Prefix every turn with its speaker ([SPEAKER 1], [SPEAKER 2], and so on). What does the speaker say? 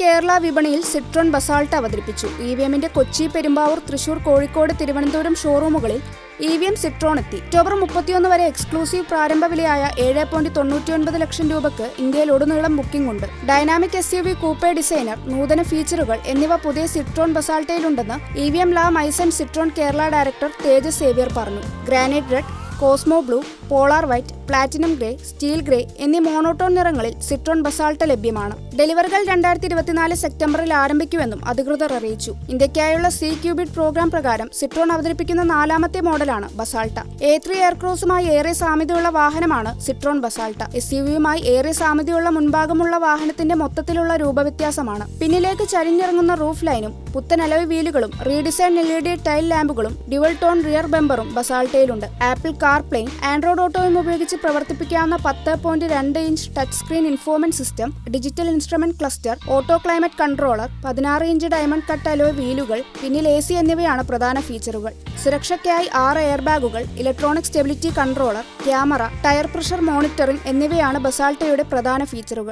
[SPEAKER 1] കേരള വിപണിയിൽ Citroen Basalt അവതരിപ്പിച്ചു. E V എമ്മിന്റെ കൊച്ചി പെരുമ്പാവൂർ തൃശൂർ കോഴിക്കോട് തിരുവനന്തപുരം ഷോറൂമുകളിൽ ഇ വി എം സിട്രോൺ എത്തി. ഒക്ടോബർ മുപ്പത്തിയൊന്ന് വരെ എക്സ്ക്ലൂസീവ് പ്രാരംഭ വിലയായ ഏഴ് പോയിന്റ് തൊണ്ണൂറ്റിയൊൻപത് ലക്ഷം രൂപയ്ക്ക് ഇന്ത്യയിൽ ഉടനീളം ബുക്കിംഗ് ഉണ്ട്. Dynamic S U V coupe designer നൂതന ഫീച്ചറുകൾ എന്നിവ പുതിയ Citroen ബസാൾട്ടയിലുണ്ടെന്ന് E V M La Maison Citroen Kerala director Tejas Xavier പറഞ്ഞു. Granite red cosmo blue polar white platinum grey steel grey എന്നീ മോണോട്ടോൺ നിറങ്ങളിൽ സിട്രോൺ ബസാൾട്ട് ലഭ്യമാണ്. ഡെലിവറികൾ രണ്ടായിരത്തി ഇരുപത്തിനാല് സെപ്റ്റംബറിൽ ആരംഭിക്കുമെന്നും അധികൃതർ അറിയിച്ചു. ഇന്ത്യയ്ക്കായുള്ള സി ക്യൂബിഡ് പ്രോഗ്രാം പ്രകാരം സിട്രോൺ അവതരിപ്പിക്കുന്ന നാലാമത്തെ മോഡലാണ് ബസാൾട്ട. എ ത്രീ എയർക്രോസുമായി ഏറെ സാമ്യതയുള്ള വാഹനമാണ് സിട്രോൺ ബസാൾട്ട. എസ് യു വിയുമായി ഏറെ സാമ്യതയുള്ള മുൻഭാഗമുള്ള വാഹനത്തിന്റെ മൊത്തത്തിലുള്ള രൂപവ്യത്യാസമാണ്. പിന്നിലേക്ക് ചരിഞ്ഞിറങ്ങുന്ന റൂഫ് ലൈനും പുത്തൻ alloy വീലുകളും redesign L E D tail ലാമ്പുകളും dual tone rear ബെമ്പറും ബസാൾട്ടയിലുണ്ട്. ആപ്പിൾ കാർ പ്ലെയിൻ ആൻഡ്രോയിഡ് ഓട്ടോയും ഉപയോഗിച്ച് പ്രവർത്തിപ്പിക്കാവുന്ന പത്ത് പോയിന്റ് രണ്ട് inch touch screen infotainment system digital instrument cluster auto climate controller പതിനാറ് ഇഞ്ച് ഡയമണ്ട് കട്ട് അലോയ് വീലുകൾ പിന്നിൽ എ സി എന്നിവയാണ് പ്രധാന ഫീച്ചറുകൾ. സുരക്ഷയ്ക്കായി ആറ് എയർ ബാഗുകൾ electronic stability controller camera tyre pressure monitoring എന്നിവയാണ് ബസാൾട്ടയുടെ പ്രധാന ഫീച്ചറുകൾ.